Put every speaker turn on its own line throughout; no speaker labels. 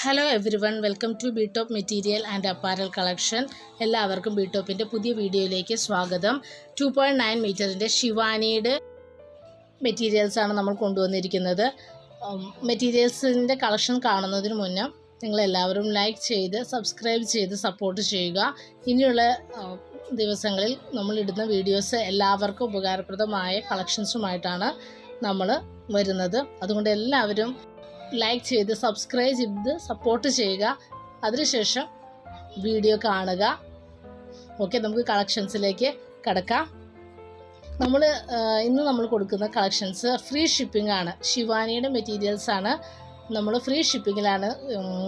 Hello everyone welcome to B top material and apparel collection എല്ലാവർക്കും B ടോപ്പിന്റെ പുതിയ വീഡിയോയിലേക്ക് സ്വാഗതം. ടു പോയിന്റ് നയൻ മീറ്ററിന്റെ ശിവാനിയുടെ മെറ്റീരിയൽസാണ് നമ്മൾ കൊണ്ടുവന്നിരിക്കുന്നത്. മെറ്റീരിയൽസിന്റെ കളക്ഷൻ കാണുന്നതിന് മുന്നേ നിങ്ങളെല്ലാവരും ലൈക്ക് ചെയ്ത് സബ്സ്ക്രൈബ് ചെയ്ത് സപ്പോർട്ട് ചെയ്യുക. ഇനിയുള്ള ദിവസങ്ങളിൽ നമ്മൾ ഇടുന്ന വീഡിയോസ് എല്ലാവർക്കും ഉപകാരപ്രദമായ കളക്ഷൻസുമായിട്ടാണ് നമ്മൾ വരുന്നത്. അതുകൊണ്ട് എല്ലാവരും ലൈക്ക് ചെയ്ത് സബ്സ്ക്രൈബ് ചെയ്ത് സപ്പോർട്ട് ചെയ്യുക. അതിനുശേഷം വീഡിയോ കാണുക. ഓക്കെ നമുക്ക് കളക്ഷൻസിലേക്ക് കിടക്കാം. നമ്മൾ ഇന്ന് നമ്മൾ കൊടുക്കുന്ന കളക്ഷൻസ് ഫ്രീ ഷിപ്പിംഗ് ആണ്. ശിവാനിയുടെ മെറ്റീരിയൽസ് ആണ് നമ്മൾ ഫ്രീ ഷിപ്പിങ്ങിലാണ്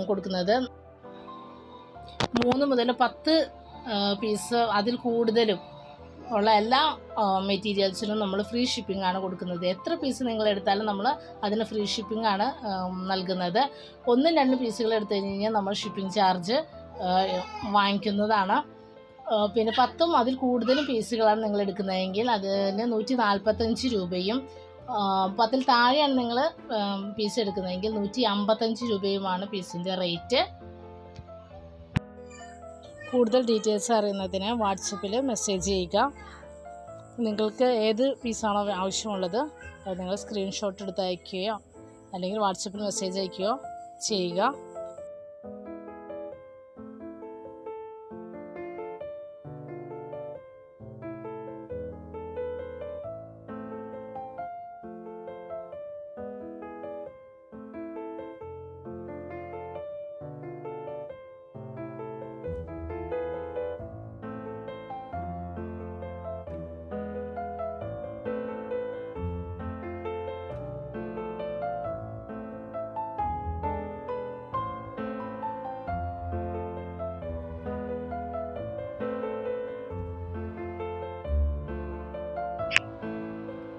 കൊടുക്കുന്നത്. മൂന്ന് മുതൽ പത്ത് പീസ് അതിൽ കൂടുതലും ഉള്ള എല്ലാ മെറ്റീരിയൽസിനും നമ്മൾ ഫ്രീ ഷിപ്പിംഗ് ആണ് കൊടുക്കുന്നത്. എത്ര പീസ് നിങ്ങൾ എടുത്താലും നമ്മൾ അതിന് ഫ്രീ ഷിപ്പിംഗ് ആണ് നൽകുന്നത്. ഒന്നും രണ്ട് പീസുകൾ എടുത്തു കഴിഞ്ഞാൽ നമ്മൾ ഷിപ്പിംഗ് ചാർജ് വാങ്ങിക്കുന്നതാണ്. പിന്നെ പത്തും അതിൽ കൂടുതലും പീസുകളാണ് നിങ്ങൾ എടുക്കുന്നതെങ്കിൽ അതിന് നൂറ്റി നാൽപ്പത്തഞ്ച് രൂപയും പത്തിൽ താഴെയാണ് നിങ്ങൾ പീസ് എടുക്കുന്നതെങ്കിൽ നൂറ്റി അമ്പത്തഞ്ച് രൂപയുമാണ് പീസിന്റെ റേറ്റ് കൂടുതൽ ഡീറ്റെയിൽസ് അറിയുന്നതിന് വാട്സപ്പിൽ മെസ്സേജ് ചെയ്യുക. നിങ്ങൾക്ക് ഏത് പീസാണോ ആവശ്യമുള്ളത് അത് നിങ്ങൾ സ്ക്രീൻഷോട്ട് എടുത്ത് അയക്കുകയോ അല്ലെങ്കിൽ വാട്സപ്പിൽ മെസ്സേജ് അയക്കുകയോ ചെയ്യുക.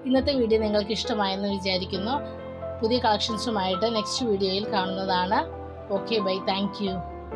ഇന്നത്തെ വീഡിയോ നിങ്ങൾക്ക് ഇഷ്ടമായെന്ന് വിചാരിക്കുന്നു. പുതിയ കളക്ഷൻസുമായിട്ട് നെക്സ്റ്റ് വീഡിയോയിൽ കാണുന്നതാണ്. Okay bye thank